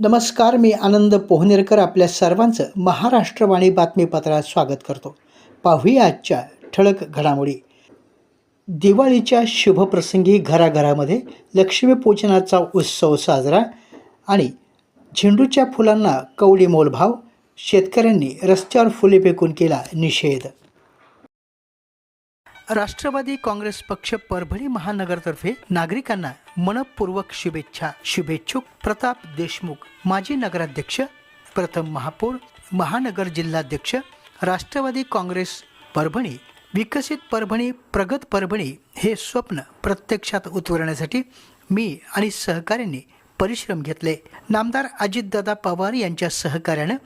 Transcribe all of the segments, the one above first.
नमस्कार मी आनंद पोहनेरकर आपल्या सर्वांचं महाराष्ट्रवाणी बातमीपत्रात स्वागत करतो. पाहूया आजच्या ठळक घडामोडी. दिवाळीच्या शुभप्रसंगी घराघरामध्ये लक्ष्मीपूजनाचा उत्सव साजरा आणि झेंडूच्या फुलांना कवडी मोलभाव शेतकऱ्यांनी रस्त्यावर फुले फेकून केला निषेध. राष्ट्रवादी काँग्रेस पक्ष परभणी महानगरतर्फे नागरिकांना मनपूर्वक शुभेच्छा शुभेच्छुक प्रताप देशमुख माजी नगराध्यक्ष प्रथम महापौर महानगर जिल्हाध्यक्ष राष्ट्रवादी काँग्रेस परभणी विकसित परभणी प्रगत परभणी हे स्वप्न प्रत्यक्षात उतरवण्यासाठी मी आणि सहकाऱ्यांनी परिश्रम घेतले. नामदार अजितदादा पवार यांच्या सहकार्यानं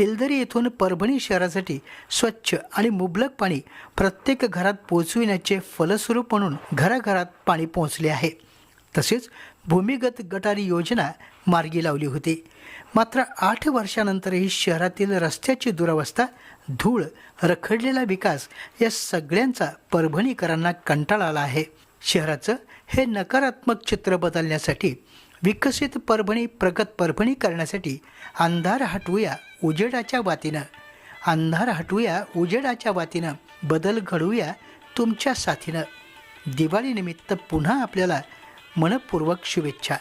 एलदरी येथून परभणी शहरासाठी स्वच्छ आणि मुबलक पाणी प्रत्येक घरात पोहोचविण्याचे फलस्वरूप म्हणून घराघरात पाणी पोहोचले आहे. तसेच भूमिगत गटारी योजना मार्गी लावली होती. मात्र आठ वर्षानंतरही शहरातील रस्त्याची दुरावस्था धूळ रखडलेला विकास या सगळ्यांचा परभणीकरांना कंटाळा आला आहे. शहराचं हे नकारात्मक चित्र बदलण्यासाठी विकसित परभणी प्रगत परभणी करण्यासाठी अंधार हटवूया उजेडाच्या वातीनं. अंधार हटवूया उजेडाच्या वातीनं. बदल घडवूया तुमच्या साथीनं. दिवाळीनिमित्त पुन्हा आपल्याला मनपूर्वक शुभेच्छा.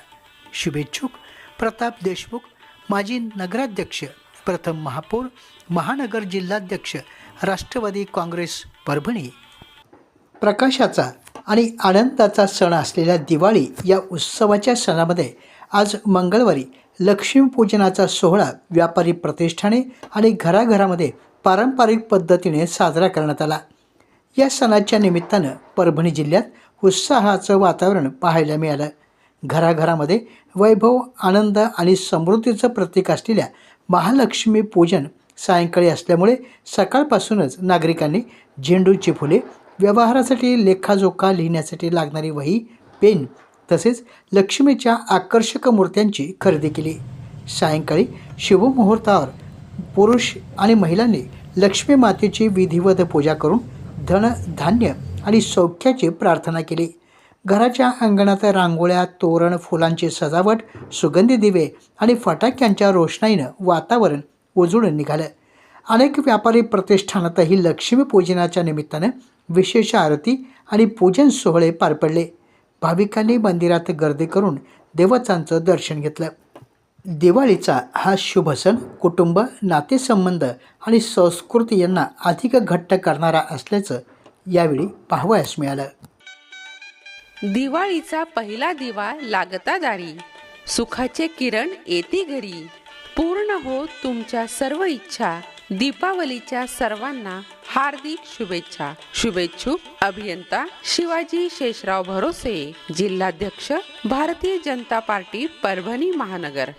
शुभेच्छुक प्रताप देशमुख माजी नगराध्यक्ष प्रथम महापौर महानगर जिल्हाध्यक्ष राष्ट्रवादी काँग्रेस परभणी. प्रकाशाचा आणि आनंदाचा सण असलेल्या दिवाळी या उत्सवाच्या सणामध्ये आज मंगळवारी लक्ष्मीपूजनाचा सोहळा व्यापारी प्रतिष्ठाने आणि घराघरामध्ये पारंपरिक पद्धतीने साजरा करण्यात आला. या सणाच्या निमित्तानं परभणी जिल्ह्यात उत्साहाचं वातावरण पाहायला मिळालं. घराघरामध्ये वैभव आनंद आणि समृद्धीचं प्रतीक असलेल्या महालक्ष्मी पूजन सायंकाळी असल्यामुळे सकाळपासूनच नागरिकांनी झेंडूची फुले व्यवहारासाठी लेखाजोखा लिहिण्यासाठी लागणारी वही पेन तसेच लक्ष्मीच्या आकर्षक मूर्त्यांची खरेदी केली. सायंकाळी शुभमुहूर्तावर पुरुष आणि महिलांनी लक्ष्मी मातेची विधिवत पूजा करून धन धान्य आणि सौख्याची प्रार्थना केली. घराच्या अंगणात रांगोळ्या तोरण फुलांची सजावट सुगंधी दिवे आणि फटाक्यांच्या रोषणाईनं वातावरण उजळून निघालं. अनेक व्यापारी प्रतिष्ठानातही लक्ष्मीपूजनाच्या निमित्तानं विशेष आरती आणि पूजन सोहळे पार पडले. भाविकांनी मंदिरात गर्दी करून देवतांचं दर्शन घेतलं. दिवाळीचा हा शुभ सण कुटुंब नातेसंबंध आणि संस्कृती यांना अधिक घट्ट करणारा असल्याचं यावेळी पाहावयास मिळालं. दिवाळीचा पहिला दिवा लागता दारी सुखाचे किरण येते घरी. पूर्ण हो तुमच्या सर्व इच्छा. दीपावलीच्या सर्वांना हार्दिक शुभेच्छा. शुभेच्छुक अभियंता शिवाजी शेषराव भरोसे जिल्हाध्यक्ष भारतीय जनता पार्टी परभणी महानगर.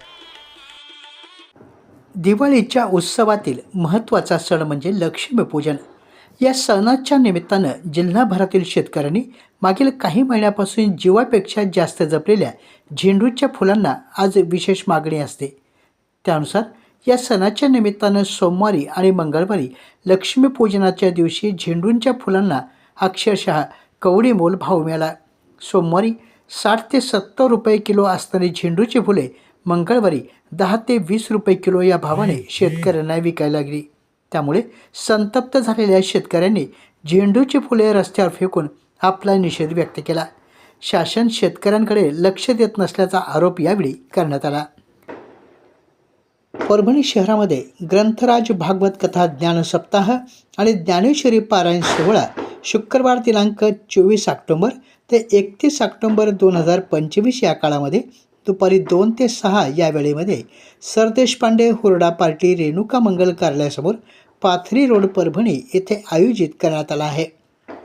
दिवाळीच्या उत्सवातील महत्त्वाचा सण म्हणजे लक्ष्मीपूजन या सणाच्या निमित्तानं जिल्हाभरातील शेतकऱ्यांनी मागील काही महिन्यापासून जीवापेक्षा जास्त जपलेल्या झेंडूच्या फुलांना आज विशेष मागणी असते. त्यानुसार या सणाच्या निमित्तानं सोमवारी आणि मंगळवारी लक्ष्मीपूजनाच्या दिवशी झेंडूंच्या फुलांना अक्षरशः कवडी मोल भाव मिळाला. सोमवारी साठ ते सत्तर रुपये किलो असणारी झेंडूची फुले मंगळवारी दहा ते वीस रुपये किलो या भावाने शेतकऱ्यांना विकायला लागली. त्यामुळे संतप्त झालेल्या शेतकऱ्यांनी झेंडूची फुले रस्त्यावर फेकून आपला निषेध व्यक्त केला. शासन शेतकऱ्यांकडे लक्ष देत नसल्याचा आरोप यावेळी करण्यात आला. परभणी शहरामध्ये ग्रंथराज भागवत कथा ज्ञान सप्ताह आणि ज्ञानेश्वरी पारायण सोहळा शुक्रवार दिनांक चोवीस ऑक्टोंबर ते एकतीस ऑक्टोंबर दोन हजार पंचवीस या काळामध्ये दुपारी दोन ते सहा या वेळेमध्ये सरदेशपांडे हुरडा पार्टी रेणुका मंगल कार्यालयासमोर पाथरी रोड परभणी येथे आयोजित करण्यात आला आहे.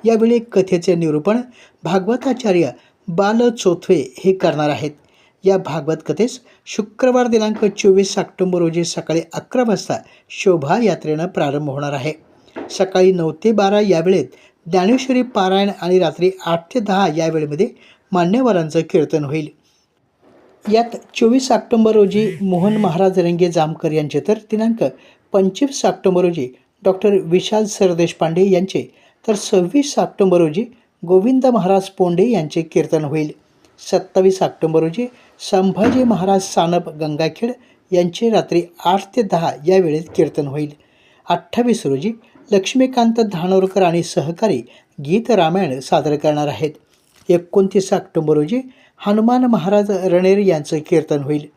यावेळी कथेचे निरूपण भागवताचार्य बाल चोथवे हे करणार आहेत. या भागवत कथेस शुक्रवार दिनांक चोवीस ऑक्टोंबर रोजी सकाळी अकरा वाजता शोभायात्रेनं प्रारंभ होणार आहे. सकाळी नऊ ते बारा या वेळेत ज्ञानेश्वरी पारायण आणि रात्री आठ ते दहा या वेळेमध्ये मान्यवरांचं कीर्तन होईल. यात चोवीस ऑक्टोंबर रोजी मोहन महाराज रंगे जामकर यांचे तर दिनांक पंचवीस ऑक्टोंबर रोजी डॉक्टर विशाल सरदेशपांडे यांचे तर सव्वीस ऑक्टोंबर रोजी गोविंद महाराज पोंडे यांचे कीर्तन होईल. सत्तावीस ऑक्टोंबर रोजी संभाजी महाराज सानप गंगाखेड यांचे रात्री आठ ते दहा या वेळेत कीर्तन होईल. अठ्ठावीस रोजी लक्ष्मीकांत धानोरकर आणि सहकारी गीत रामायण सादर करणार आहेत. एकोणतीस ऑक्टोबर रोजी हनुमान महाराज रणेर यांचं कीर्तन होईल.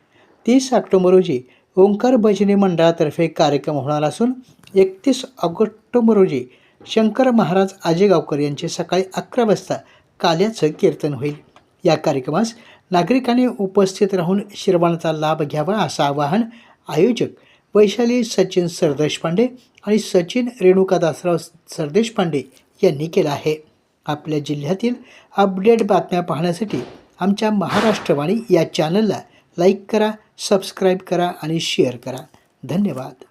तीस ऑक्टोबर रोजी ओंकार भजनी मंडळातर्फे कार्यक्रम होणार असून एकतीस ऑक्टोबर रोजी शंकर महाराज आजेगावकर यांचे सकाळी अकरा वाजता काल्याचं कीर्तन होईल. या कार्यक्रमास नागरिकांनी उपस्थित राहून शिरवानाचा लाभ घ्यावा असं आवाहन आयोजक वैशाली सचिन सरदेशपांडे आणि सचिन रेणुका दासराव सरदेशपांडे यांनी केलं आहे. आपल्या जिल्ह्यातील अपडेट बातम्या पाहण्यासाठी आमच्या महाराष्ट्रवाणी या चॅनलला लाईक करा सबस्क्राईब करा आणि शेअर करा. धन्यवाद.